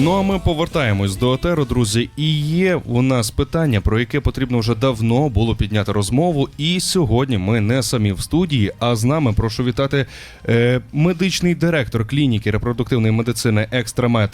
Ну а ми повертаємось до етеру, друзі. І є у нас питання, про яке потрібно вже давно було підняти розмову. І сьогодні ми не самі в студії, а з нами прошу вітати е, медичний директор клініки репродуктивної медицини Екстрамед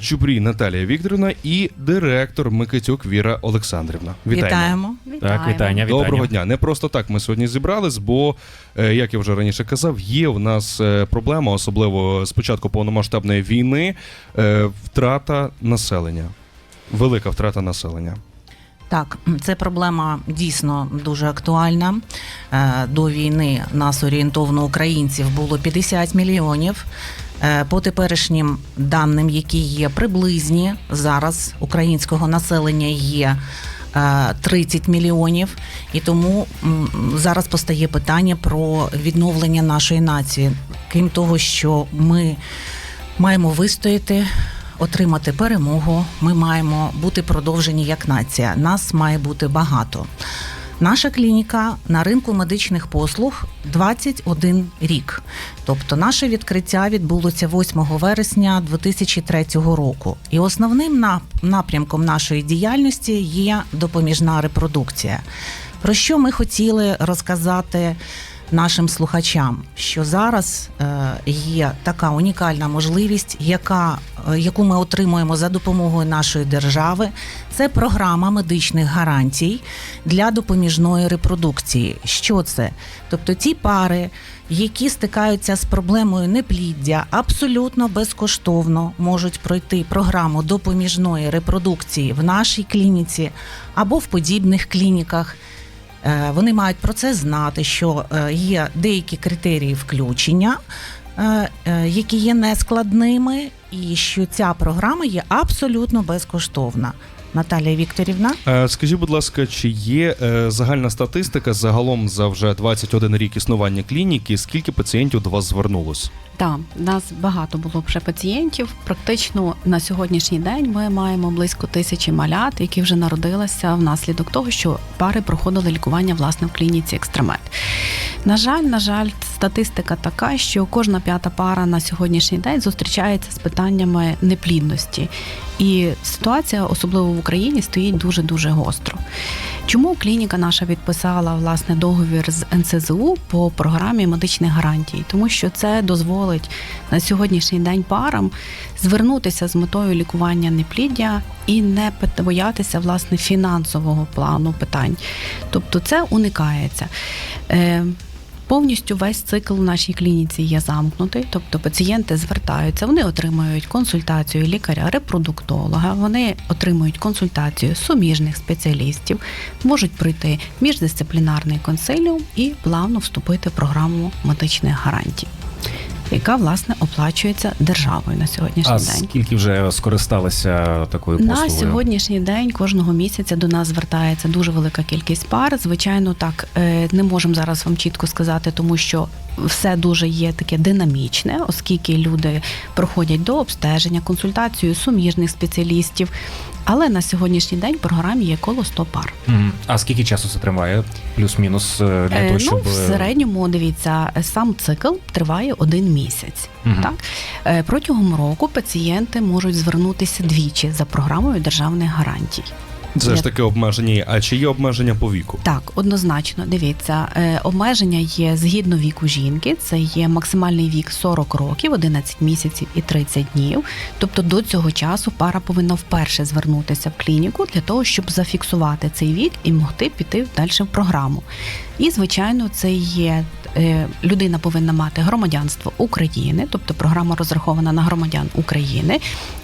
Чупрій Наталія Вікторівна і директор Микитюк Віра Олександрівна. Вітаємо. Так, вітання, вітання. Доброго дня. Не просто так ми сьогодні зібрались, бо, е, як я вже раніше казав, є в нас е, проблема, особливо з початку повномасштабної війни, е, втрата населення. Велика втрата населення. Так, це проблема дійсно дуже актуальна. До війни нас орієнтовно українців було 50 мільйонів. По теперішнім даним, які є приблизні, зараз українського населення є 30 мільйонів, і тому зараз постає питання про відновлення нашої нації. Крім того, що ми маємо вистояти, отримати перемогу. Ми маємо бути продовжені як нація. Нас має бути багато. Наша клініка на ринку медичних послуг 21 рік. Тобто наше відкриття відбулося 8 вересня 2003 року. І основним напрямком нашої діяльності є допоміжна репродукція. Про що ми хотіли розказати нашим слухачам, що зараз е, є така унікальна можливість, яка, е, яку ми отримуємо за допомогою нашої держави. Це програма медичних гарантій для допоміжної репродукції. Що це? Тобто ті пари, які стикаються з проблемою непліддя, абсолютно безкоштовно можуть пройти програму допоміжної репродукції в нашій клініці або в подібних клініках. Е, Вони мають про це знати, що е, є деякі критерії включення, е, які є нескладними, і що ця програма є абсолютно безкоштовна. Наталія Вікторівна. Скажіть, будь ласка, чи є загальна статистика загалом за вже 21 рік існування клініки? Скільки пацієнтів до вас звернулось? Так, нас багато було вже пацієнтів. Практично на сьогоднішній день ми маємо близько тисячі малят, які вже народилися внаслідок того, що пари проходили лікування власне в клініці Екстрамет. На жаль, на жаль, статистика така, що кожна п'ята пара на сьогоднішній день зустрічається з питаннями неплідності. І ситуація, особливо в Україні, стоїть дуже дуже гостро. Чому клініка наша підписала власне договір з НСЗУ по програмі медичних гарантій? Тому що це дозволить на сьогоднішній день парам звернутися з метою лікування непліддя і не боятися власне фінансового плану питань. Тобто це уникається. Е, Повністю весь цикл в нашій клініці є замкнутий, тобто пацієнти звертаються, вони отримують консультацію лікаря-репродуктолога, вони отримують консультацію суміжних спеціалістів, можуть пройти міждисциплінарний консиліум і плавно вступити в програму медичних гарантій, яка власне оплачується державою на сьогоднішній А день. скільки вже скористалися такою послугою? На сьогоднішній день кожного місяця до нас звертається дуже велика кількість пар. Звичайно, так е, не можемо зараз вам чітко сказати, тому що все дуже є таке динамічне, оскільки люди проходять до обстеження, консультацію суміжних спеціалістів. Але на сьогоднішній день в програмі є коло 100 пар. Мгм. А скільки часу це триває? Плюс-мінус е, для Е, того, ну, щоб в середньому дивіться, сам цикл триває один місяць. Мгм. Так Е, протягом року пацієнти можуть звернутися двічі за програмою державних гарантій. Це Я- ж таке обмеження. А чи є обмеження по віку? Так, однозначно, дивіться, е, обмеження є згідно віку жінки. Це є максимальний вік 40 років, 11 місяців і 30 днів. Тобто до цього часу пара повинна вперше звернутися в клініку для того, щоб зафіксувати цей вік і могти піти далі в програму. І звичайно, це є е, людина повинна мати громадянство України, тобто програма розрахована на громадян України,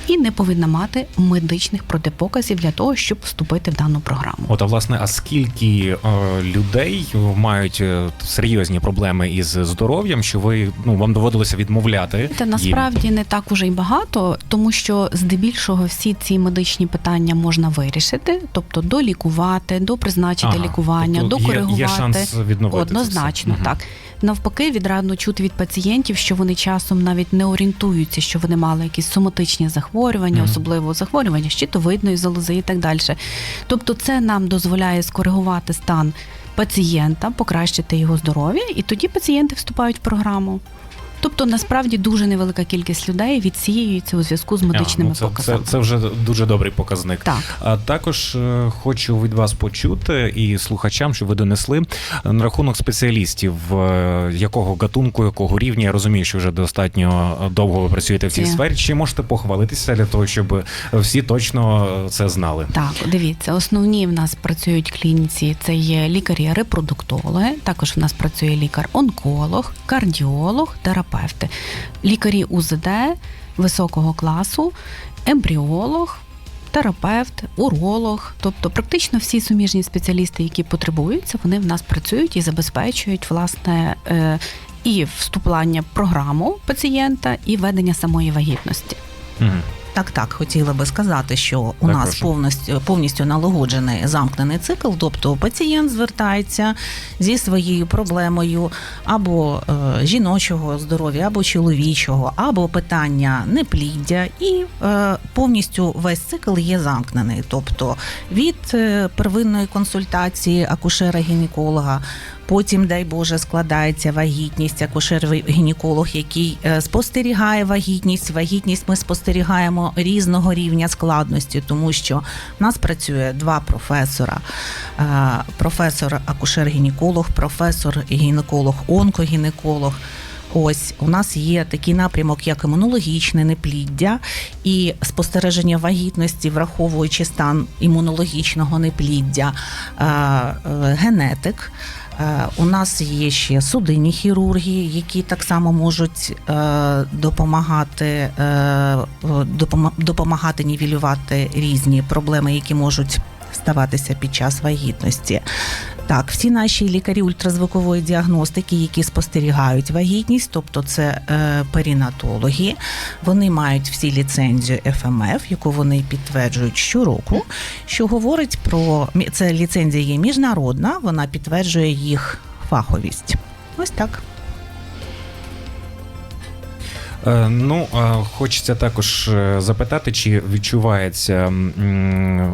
і не повинна мати медичних протипоказів для того, щоб вступити в дану програму. От, а власне, а скільки е, людей мають е, серйозні проблеми із здоров'ям, що ви ну вам доводилося відмовляти? Це їм? насправді не так уже й багато, тому що здебільшого всі ці медичні питання можна вирішити, тобто долікувати, допризначити Ага, лікування, тобто є- докоригувати. Є шанс шанс відновити Однозначно, це все. так. Навпаки, відрадно чути від пацієнтів, що вони часом навіть не орієнтуються, що вони мали якісь соматичні захворювання, Мгм. особливо захворювання щитовидної залози і так далі. Тобто, це нам дозволяє скоригувати стан пацієнта, покращити його здоров'я, і тоді пацієнти вступають в програму. Тобто, насправді дуже невелика кількість людей відсіюється у зв'язку з медичними А, ну, це, це, показами. це вже дуже добрий показник. Так. А також е, хочу від вас почути і слухачам, що ви донесли е, на рахунок спеціалістів, е, якого гатунку, якого рівня. Я розумію, що вже достатньо довго ви працюєте в цій Ті. сфері. Чи можете похвалитися для того, щоб всі точно це знали? Так, дивіться, основні в нас працюють клініці. Це є лікарі-репродуктологи. Також в нас працює лікар-онколог, кардіолог, терапевти, лікарі УЗД високого класу, ембріолог. Терапевт, уролог, тобто практично всі суміжні спеціалісти, які потребуються, вони в нас працюють і забезпечують власне е, і вступлення в програму пацієнта, і ведення самої вагітності. Мгм. Так, так, хотіла би сказати, що у Так, нас прошу. повністю повністю налагоджений замкнений цикл, тобто пацієнт звертається зі своєю проблемою або е, жіночого здоров'я, або чоловічого, або питання непліддя, і е, повністю весь цикл є замкнений. Тобто від е, первинної консультації акушера-гінеколога. Потім, дай Боже, складається вагітність, акушер-гінеколог, який е, спостерігає вагітність. Вагітність ми спостерігаємо різного рівня складності, тому що в нас працює два професора: Е, професор акушер-гінеколог, професор гінеколог, онкогінеколог. Ось у нас є такий напрямок, як імунологічне непліддя і спостереження вагітності, враховуючи стан імунологічного непліддя, е, е, генетик. Е, У нас є ще судинні хірурги, які так само можуть е, допомагати, е, допомагати нівелювати різні проблеми, які можуть ставатися під час вагітності. Так, всі наші лікарі ультразвукової діагностики, які спостерігають вагітність, тобто це е, перінатологи, вони мають всі ліцензію ФМФ, яку вони підтверджують щороку, що говорить про це ліцензія є міжнародна, вона підтверджує їх фаховість. Ось так. Е, Ну, хочеться також е, запитати, чи відчувається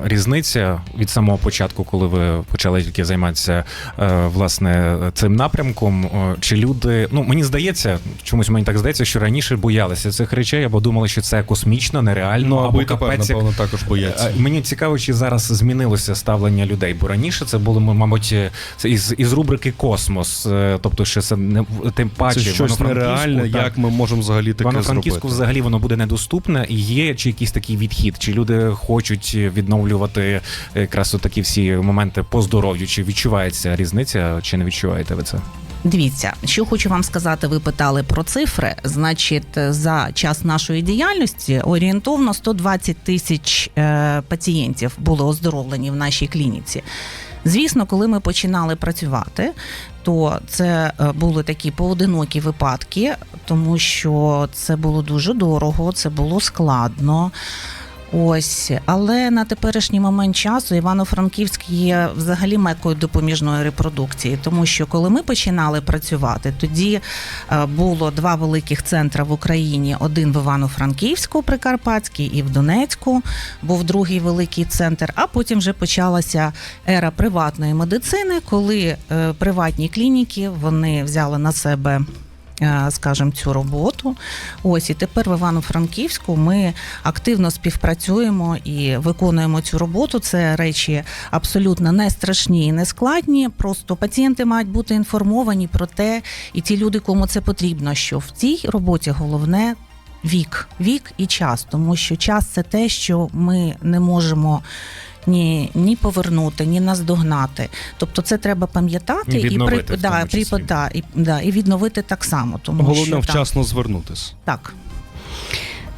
різниця від самого початку, коли ви почали тільки займатися е, власне цим напрямком? Чи люди, ну мені здається, чомусь мені так здається, що раніше боялися цих речей або думали, що це космічно, нереально, Ну, або капець, напевно, також бояться. Мені цікаво, чи зараз змінилося ставлення людей, бо раніше це було, мабуть, це із, із рубрики Космос, тобто, що це не тим паче Це щось в Івано-Франківську, нереальне, як ми можемо взагалі таке Івано-Франківську зробити. взагалі воно буде недоступне. І є чи якийсь такий відхід? Чи люди хочуть відновлювати якраз такі всі моменти по здоров'ю? Чи відчувається різниця, чи не відчуваєте ви це? Дивіться, що хочу вам сказати, ви питали про цифри. Значить, за час нашої діяльності орієнтовно 120 тисяч е, пацієнтів були оздоровлені в нашій клініці. Звісно, коли ми починали працювати, то це е, були такі поодинокі випадки, тому що це було дуже дорого, це було складно. Ось, але на теперішній момент часу Івано-Франківськ є взагалі мекою допоміжної репродукції, тому що коли ми починали працювати, тоді е, було два великих центри в Україні: один в Івано-Франківську, Прикарпатський, і в Донецьку. Був другий великий центр. А потім вже почалася ера приватної медицини, коли е, приватні клініки вони взяли на себе скажімо, цю роботу. Ось і тепер в Івано-Франківську ми активно співпрацюємо і виконуємо цю роботу. Це речі абсолютно не страшні і не складні. Просто пацієнти мають бути інформовані про те, і ті люди, кому це потрібно, що в цій роботі головне. Вік, вік і час, тому що час це те, що ми не можемо ні, ні повернути, ні наздогнати. Тобто це треба пам'ятати І і при, да, при, да, і, да, і відновити так само. Тому Головне що, так, вчасно звернутись. так.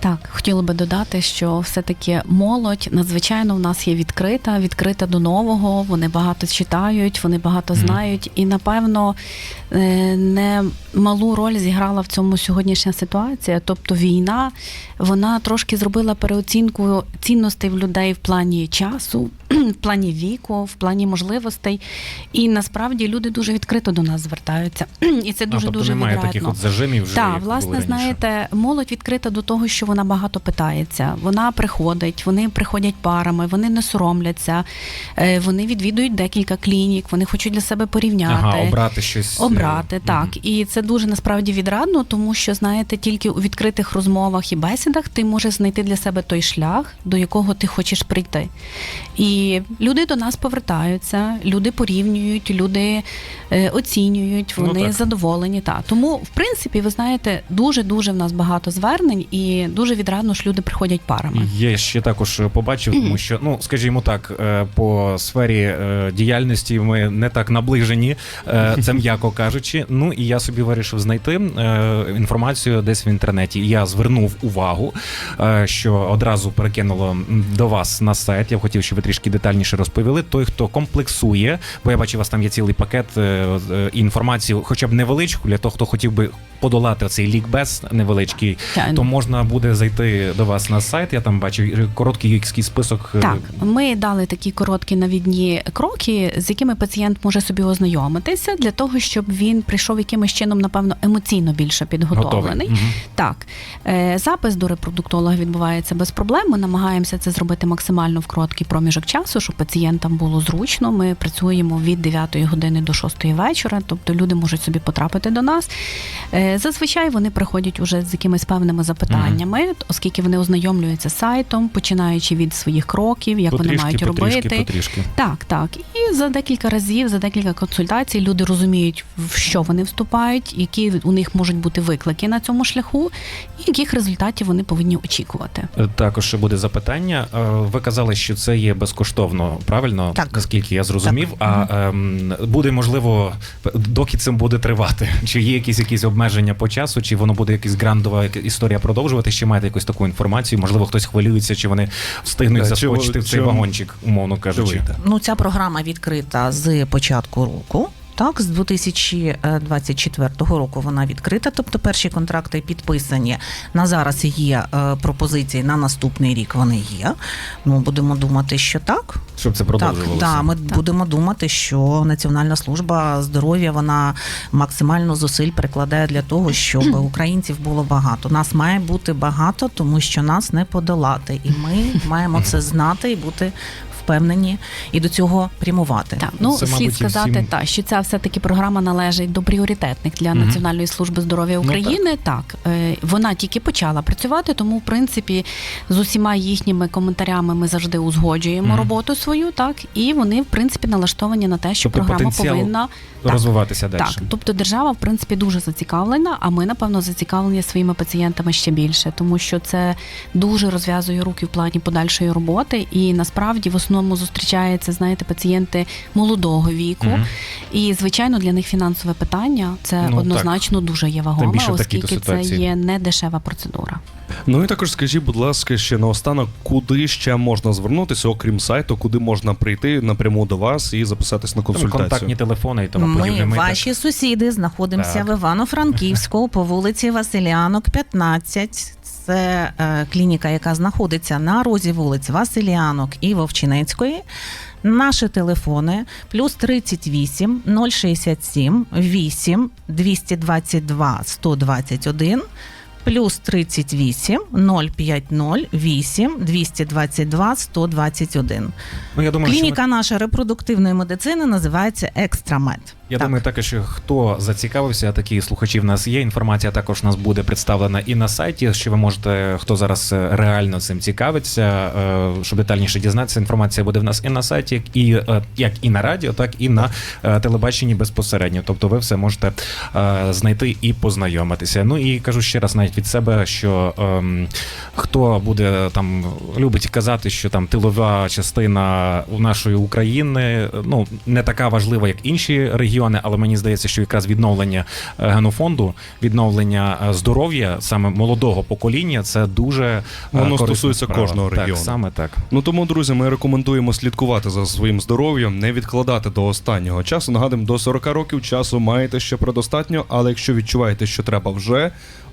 Так, хотіла би додати, що все-таки молодь надзвичайно в нас є відкрита, відкрита до нового. Вони багато читають, вони багато знають, і напевно е, не малу роль зіграла в цьому сьогоднішня ситуація. Тобто війна, вона трошки зробила переоцінку цінностей в людей в плані часу, в плані віку, в плані можливостей. І насправді люди дуже відкрито до нас звертаються. І це А, дуже тобто дуже немає відрадно. таких от зажимів вже. Так, власне, знаєте, молодь відкрита до того, що вона багато питається. Вона приходить, вони приходять парами, вони не соромляться, е, вони відвідують декілька клінік, вони хочуть для себе порівняти. Ага, обрати щось. е, Обрати так, і це дуже насправді відрадно, тому що знаєте, тільки у відкритих розмовах і бесідах ти можеш знайти для себе той шлях, до якого ти хочеш прийти. І люди до нас повертаються, люди порівнюють, люди е, оцінюють, Ну, вони так. задоволені. Та тому, в принципі, ви знаєте, дуже дуже в нас багато звернень, і дуже відрадно, що люди приходять парами. Я ще також побачив, тому що, ну скажімо так, е, по сфері е, діяльності ми не так наближені, це м'яко кажучи. Ну і я собі вирішив знайти інформацію десь в інтернеті. Я звернув увагу, що одразу перекинуло до вас на сайт. Я б хотів, щоб ви трішки детальніше розповіли. Той, хто комплексує, бо я бачу, у вас там є цілий пакет е, е, інформації, хоча б невеличку, для того, хто хотів би подолати цей лікбез невеличкий Та, то можна буде зайти до вас на сайт. Я там бачив короткий якийсь список. е, Так, ми дали такі короткі навідні кроки, з якими пацієнт може собі ознайомитися для того, щоб він прийшов якимось чином, напевно, емоційно більше підготовлений. Мгм. Так, запис до репродуктолога відбувається без проблем. Ми намагаємося це зробити максимально в короткий проміжок часу, щоб пацієнтам було зручно. Ми працюємо від 9 години до 6 вечора, тобто люди можуть собі потрапити до нас. Е, Зазвичай вони приходять уже з якимись певними запитаннями, оскільки вони ознайомлюються з сайтом, починаючи від своїх кроків, як вони мають потрішки, робити. потрішки. Так, так. І за декілька разів, за декілька консультацій люди розуміють, в що вони вступають, які у них можуть бути виклики на цьому шляху, і яких результатів вони повинні очікувати. Е, Також ще буде запитання. Е, Ви казали, що це є безкоштовно, правильно? Так. Наскільки я зрозумів. А ем, буде можливо, доки цим буде тривати? Чи є якісь якісь обмеження по часу, чи воно буде якась грандова історія продовжувати? Чи маєте якусь таку інформацію? Можливо, хтось хвилюється, чи вони встигнуть Да, заскочити в цей чи- вагончик, умовно кажучи. Ну, ця програма відкрита з початку року. Так, з 2024 року вона відкрита, тобто перші контракти підписані. На зараз є е, пропозиції на наступний рік. Вони є. Ну будемо думати, що так. Щоб це Так, продовжувалося. да, ми будемо думати, що Національна служба здоров'я вона максимально зусиль прикладає для того, щоб українців було багато. Нас має бути багато, тому що нас не подолати, і ми маємо це знати і бути впевнені і до цього прямувати. Так, ну Це, слід і сказати, всім- та що ця все таки програма належить до пріоритетних для Мгм. Національної служби здоров'я Ну, України. так, е, вона тільки почала працювати, тому в принципі з усіма їхніми коментарями ми завжди узгоджуємо Мгм. роботу свою, так і вони в принципі налаштовані на те, що Тобто програма повинна так, Розвиватися далі. Так, тобто держава в принципі дуже зацікавлена, а ми напевно зацікавлені своїми пацієнтами ще більше, тому що це дуже розв'язує руки в плані подальшої роботи, і насправді в основному зустрічаються, знаєте, пацієнти молодого віку, Мгм. і звичайно для них фінансове питання це Ну, однозначно дуже є вагоме, оскільки це є не дешева процедура. Ну і також скажіть, будь ласка, ще наостанок, куди ще можна звернутися, окрім сайту, куди можна прийти напряму до вас і записатись на Там консультацію? контактні телефони і тому подібне. Ми, так- ваші сусіди, знаходимося Так. в Івано-Франківську по вулиці Василянок, 15. Це е, клініка, яка знаходиться на розі вулиць Василянок і Вовчинецької. Наші телефони плюс 38 067 8 222 121 плюс 38 050 8 222 121. Ну, я думаю, що ми- Клініка наша репродуктивної медицини називається Екстрамед. Я Так. думаю, також хто зацікавився, такі слухачі в нас є. Інформація також у нас буде представлена і на сайті. Що ви можете, хто зараз е, реально цим цікавиться, е, щоб детальніше дізнатися, інформація буде в нас і на сайті, і е, як і на радіо, так і на телебаченні безпосередньо. Тобто, ви все можете знайти і познайомитися. Ну і кажу ще раз, навіть від себе, що ем, хто буде там любить казати, що там тилова частина нашої України ну не така важлива, як інші регіони. Регіони, але мені здається, що якраз відновлення е, генофонду, відновлення е, здоров'я саме молодого покоління, це дуже е, Воно стосується справа. кожного регіону. Так, саме так. Ну тому, друзі, ми рекомендуємо слідкувати за своїм здоров'ям, не відкладати до останнього часу. Нагадуємо, до 40 років часу маєте ще предостатньо, але якщо відчуваєте, що треба вже,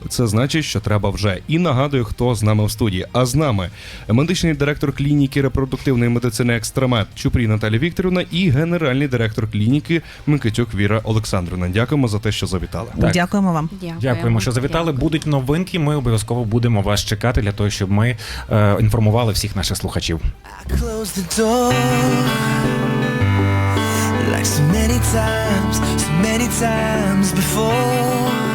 це значить, що треба вже. І нагадую, хто з нами в студії. А з нами медичний директор клініки репродуктивної медицини Екстрамет Чупрій Наталія Вікторівна і генеральний директор клініки Микитюк Віра Олександрівна. Дякуємо за те, що завітали. Так. Дякуємо вам. Дякуємо, що завітали. Дякую. Будуть новинки. Ми обов'язково будемо вас чекати для того, щоб ми е, інформували всіх наших слухачів. So many times, so many times before.